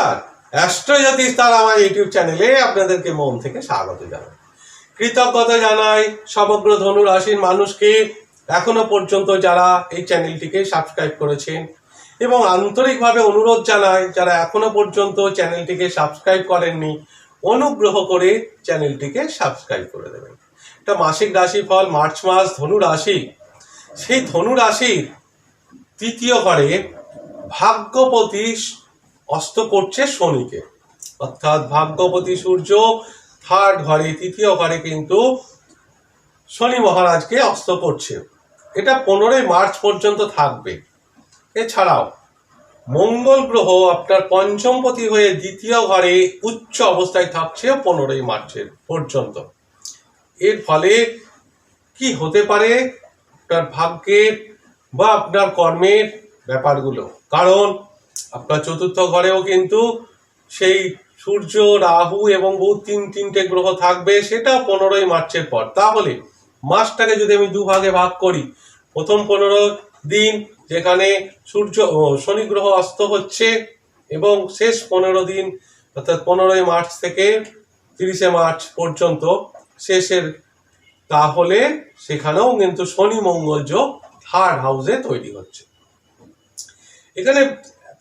নমস্কার। অ্যাস্ট্রোজ্যোতিষ তার আমার ইউটিউব চ্যানেলে আপনাদেরকে মন থেকে স্বাগত জানাই। কৃতজ্ঞতা জানাই সমগ্র ধনু রাশির মানুষকে। এখনও পর্যন্ত যারা এই চ্যানেলটিকে সাবস্ক্রাইব করেছেন এবং আন্তরিকভাবে অনুরোধ জানাই, যারা এখনও পর্যন্ত চ্যানেলটিকে সাবস্ক্রাইব করেননি, অনুগ্রহ করে চ্যানেলটিকে সাবস্ক্রাইব করে দেবেন। এটা মাসিক রাশিফল, মার্চ মাস ধনু রাশি সেই ধনু রাশির তৃতীয় ঘরে ভাগ্যপতি অস্ত করছে শনিকে। অর্থাৎ ভাগ্যপতি সূর্য থার্ড ঘরে তৃতীয় ঘরে কিন্তু শনি মহারাজকে অস্ত করছে। এটা পনেরোই মার্চ পর্যন্ত থাকবে। এছাড়াও মঙ্গল গ্রহ আপনার পঞ্চমপতি হয়ে দ্বিতীয় ঘরে উচ্চ অবস্থায় থাকছে পনেরোই মার্চের পর্যন্ত। এর ফলে কি হতে পারে? আপনার ভাগ্যের বা আপনার কর্মের ব্যাপারগুলো। কারণ আপনার চতুর্থ ঘরেও কিন্তু সেই সূর্য, রাহু এবং বুধ তিন, তিনটে গ্রহ থাকবে, সেটা পনেরোই মার্চের পর। তাহলে মাসটাকে যদি আমি দুভাগে ভাগ করি, প্রথম পনেরো দিন যেখানে সূর্য শনি গ্রহ অস্ত হচ্ছে এবং শেষ পনেরো দিন, অর্থাৎ পনেরোই মার্চ থেকে তিরিশে মার্চ পর্যন্ত শেষের, তাহলে সেখানেও কিন্তু শনি মঙ্গল যোগ থার্ড হাউসে তৈরি হচ্ছে। এখানে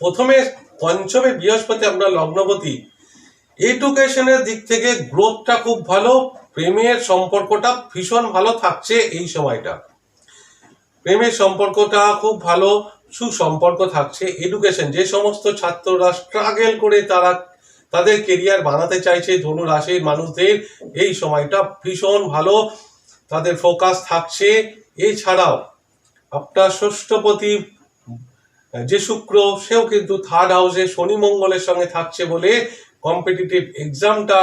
প্রথমে পঞ্চমে বৃহস্পতি আপনার লগ্নপতি। এডুকেশনের দিক থেকে গ্রোথটা খুব ভালো, প্রেমের সম্পর্কটা ভীষণ ভালো থাকছে এই সময়টা। প্রেমের সম্পর্কটা খুব ভালো, সুসম্পর্ক থাকছে, এডুকেশন, যে সমস্ত ছাত্ররা স্ট্রাগেল করে তারা তাদের কেরিয়ার বানাতে চাইছে ধনু রাশির মানুষদের, এই সময়টা ভীষণ ভালো, তাদের ফোকাস থাকছে। এছাড়াও, আপনার ষষ্ঠপতি যে শুক্র, সেও কিন্তু থার্ড হাউসে শনি মঙ্গলের সঙ্গে থাকছে বলে কম্পিটিটিভ এক্সামটা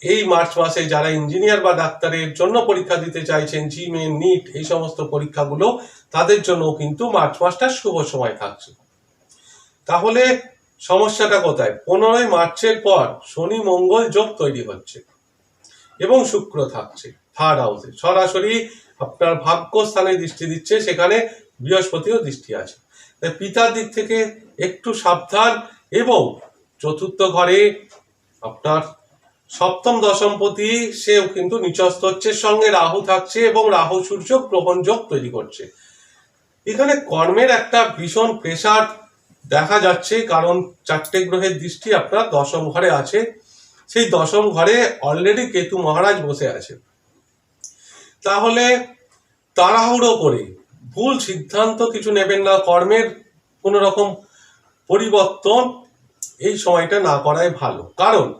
এই মার্চ মাসে যারা ইঞ্জিনিয়ার বা ডাক্তারের জন্য পরীক্ষা দিতে চাইছেন জিমে নিট এই সমস্ত পরীক্ষাগুলো, তাদের জন্য কিন্তু মার্চ মাসটা শুভ সময় থাকছে। তাহলে সমস্যাটা কোথায়? পনেরোই মার্চের পর শনি মঙ্গল যোগ তৈরি হচ্ছে এবং শুক্র থাকছে থার্ড হাউসে সরাসরি আপনার ভাগ্যস্থানে দৃষ্টি দিচ্ছে, সেখানে বৃহস্পতিও দৃষ্টি আছে। পিতার দিক থেকে একটু সাবধান এবং চতুর্থ ঘরে আপনার সপ্তম দশমপতি সেও কিন্তু নিচস্থ হচ্ছে, সঙ্গে রাহু থাকছে এবং রাহু, সূর্য, গ্রহণ, যোগ তৈরি করছে। এখানে কর্মের একটা ভীষণ প্রেশার দেখা যাচ্ছে, কারণ চারটে গ্রহের দৃষ্টি আপনার দশম ঘরে আছে। সেই দশম ঘরে অলরেডি কেতু মহারাজ বসে আছে তাহলে তাড়াহুড়ো করে ভুল সিদ্ধান্ত কিছু নেবেন না, কর্মের কোনো রকম পরিবর্তন এই সময়টা না করাই ভালো। কারণ,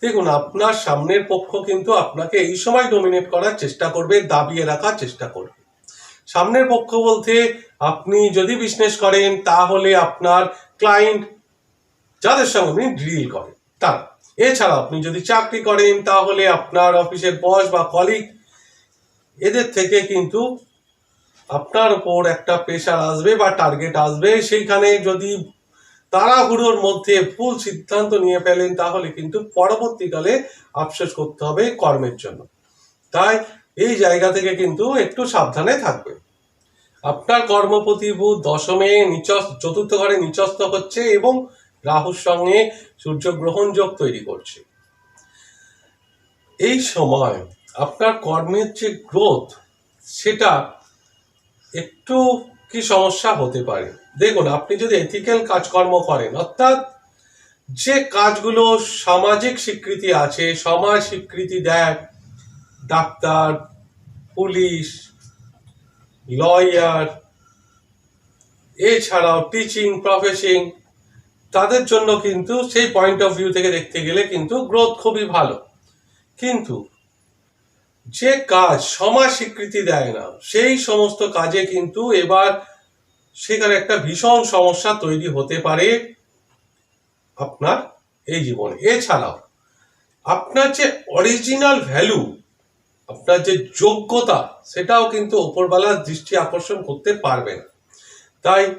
দেখুন, আপনার সামনের পক্ষ কিন্তু আপনাকে এই সময় ডোমিনেট করার চেষ্টা করবে, দাবিয়ে রাখার চেষ্টা করবে। সামনের পক্ষ বলতে আপনি যদি বিজনেস করেন, তাহলে আপনার ক্লায়েন্ট যাদের সঙ্গে আপনি ডিল করেন, তারা। এছাড়া আপনি যদি চাকরি করেন, তাহলে আপনার অফিসের বস বা কলিগ এদের থেকে কিন্তু আপনার উপর একটা প্রেশার আসবে বা টার্গেট আসবে, সেইখানে যদি তাড়াহুড়োর মধ্যে ভুল সিদ্ধান্ত নিয়ে ফেলেন, তাহলে কিন্তু পরবর্তীকালে আফসোস করতে হবে কর্মের জন্য। তাই এই জায়গা থেকে কিন্তু একটু সাবধানে থাকবে আপনার কর্মপতি বুধ দশমে নিচ চতুর্থ ঘরে নিচস্থ হচ্ছে এবং রাহুর সঙ্গে সূর্যগ্রহণ যোগ তৈরি করছে। এই সময় আপনার কর্মের যে গ্রোথ সেটা একটু কি সমস্যা হতে পারে? দেখুন, আপনি যদি এথিক্যাল কাজকর্ম করেন, অর্থাৎ যে কাজগুলো সামাজিক স্বীকৃতি আছে, সমাজ স্বীকৃতি দেয়, ডাক্তার, পুলিশ লয়ার এছাড়াও টিচিং প্রফেসিং তাদের জন্য কিন্তু সেই পয়েন্ট অফ ভিউ থেকে দেখতে গেলে কিন্তু গ্রোথ খুবই ভালো। কিন্তু যে কাজ সমাজ স্বীকৃতি দেয় না, সেই সমস্ত কাজে কিন্তু এবার সেখানে একটা ভীষণ সমস্যা তৈরি হতে পারে আপনার এই জীবনে। এছাড়াও আপনার যে অরিজিনাল ভ্যালু আপনার যে যোগ্যতা, সেটাও কিন্তু ওপরবেলার দৃষ্টি আকর্ষণ করতে পারবে না। তাই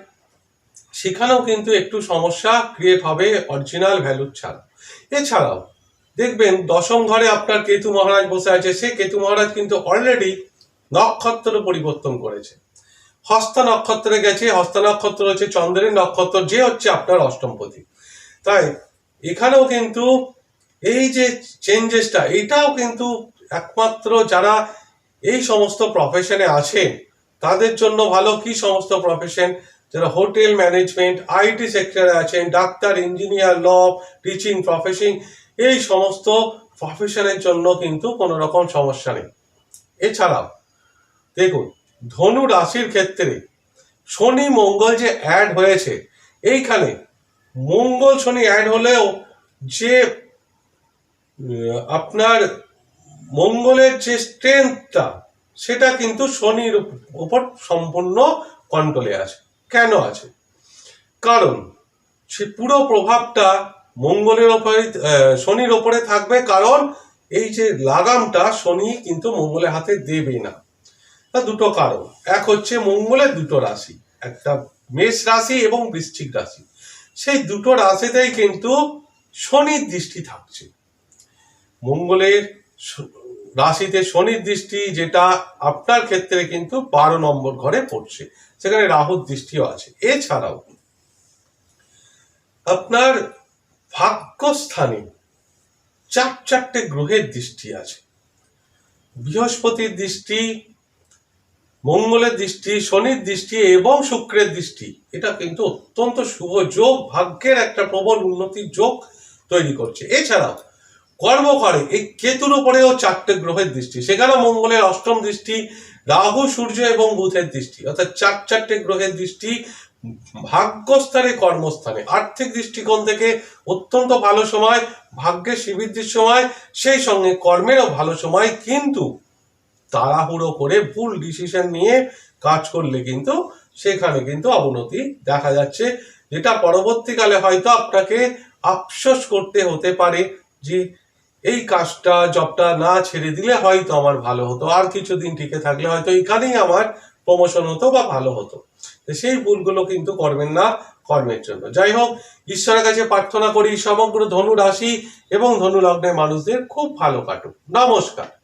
সেখানেও কিন্তু একটু সমস্যা ক্রিয়েট হবে অরিজিনাল ভ্যালুর ছাড়া। এছাড়াও দেখবেন দশম ঘরে আপনার কেতু মহারাজ বসে আছে সে কেতু মহারাজ কিন্তু অলরেডি নক্ষত্র পরিবর্তন করেছে। হস্ত নক্ষত্রে গেছে, হস্ত নক্ষত্র হচ্ছে চন্দ্রের নক্ষত্র, যে হচ্ছে আপনার অষ্টমপতি। তাই এখানেও কিন্তু এই যে চেঞ্জেসটা এটাও কিন্তু একমাত্র যারা এই সমস্ত প্রফেশনে আছেন তাদের জন্য ভালো কি সমস্ত প্রফেশন যারা হোটেল ম্যানেজমেন্ট আইটি সেক্টরে আছেন, doctor engineer law teaching profession এই সমস্ত প্রফেশনের জন্য কিন্তু কোনো রকম সমস্যা নেই। এছাড়াও, দেখুন, ধনু রাশির ক্ষেত্রে শনি মঙ্গল যে অ্যাড হয়েছে, এইখানে মঙ্গল শনি অ্যাড হলেও যে, আপনার মঙ্গলের যে স্ট্রেংথটা সেটা কিন্তু শনির উপ- উপর সম্পূর্ণ কন্ট্রোলে আছে। কেন আছে? কারণ সে পুরো প্রভাবটা মঙ্গলের ওপরে শনির ওপরে থাকবে, কারণ এই যে লাগামটা শনি কিন্তু মঙ্গলের হাতে দেবে না। তা দুটো কারণ। এক হচ্ছে মঙ্গলের দুটো রাশি, একটা মেষ রাশি এবং বৃশ্চিক রাশি। সেই দুটো রাশিতেই কিন্তু শনির দৃষ্টি থাকছে। মঙ্গলের রাশিতে শনির দৃষ্টি যেটা আপনার ক্ষেত্রে কিন্তু বারো নম্বর ঘরে পড়ছে, সেখানে রাহুর দৃষ্টিও আছে। এছাড়াও আপনার ভাগ্যস্থানে চার চারটে গ্রহের দৃষ্টি আছে। বৃহস্পতির দৃষ্টি, মঙ্গলের দৃষ্টি, শনির দৃষ্টি এবং শুক্রের দৃষ্টি। এটা কিন্তু অত্যন্ত শুভ যোগ, ভাগ্যের একটা প্রবল উন্নতির যোগ তৈরি করছে। এছাড়াও কর্মকারে এই কেতুর উপরেও চারটে গ্রহের দৃষ্টি। সেখানে মঙ্গলের অষ্টম দৃষ্টি, রাহু, সূর্য এবং বুধের দৃষ্টি। অর্থাৎ চার চারটে গ্রহের দৃষ্টি ভাগ্যস্থানে কর্মস্থানে, আর্থিক দৃষ্টিকোণ থেকে অত্যন্ত ভালো সময়, ভাগ্যের শ্রীবৃদ্ধির সময়, সেই সঙ্গে কর্মেরও ভালো সময়, কিন্তু তাড়াহুড়ো করে ভুল ডিসিশন নিয়ে কাজ করলে কিন্তু সেখানে কিন্তু অবনতি দেখা যাচ্ছে, যেটা পরবর্তীকালে হয়তো আপনাকে আফসোস করতে হতে পারে যে এই কাজটা জবটা না ছেড়ে দিলে হয়তো আমার ভালো হতো, আর কিছুদিন টিকে থাকলে হয়তো এখানেই আমার প্রমোশন হতো বা ভালো হতো। সেই ভুলগুলো কিন্তু করবেন না কর্মের জন্য। যাই হোক ঈশ্বরের কাছে প্রার্থনা করি, সমগ্র ধনু রাশি এবং ধনু লগ্নের মানুষদের খুব ভালো কাটুক। নমস্কার।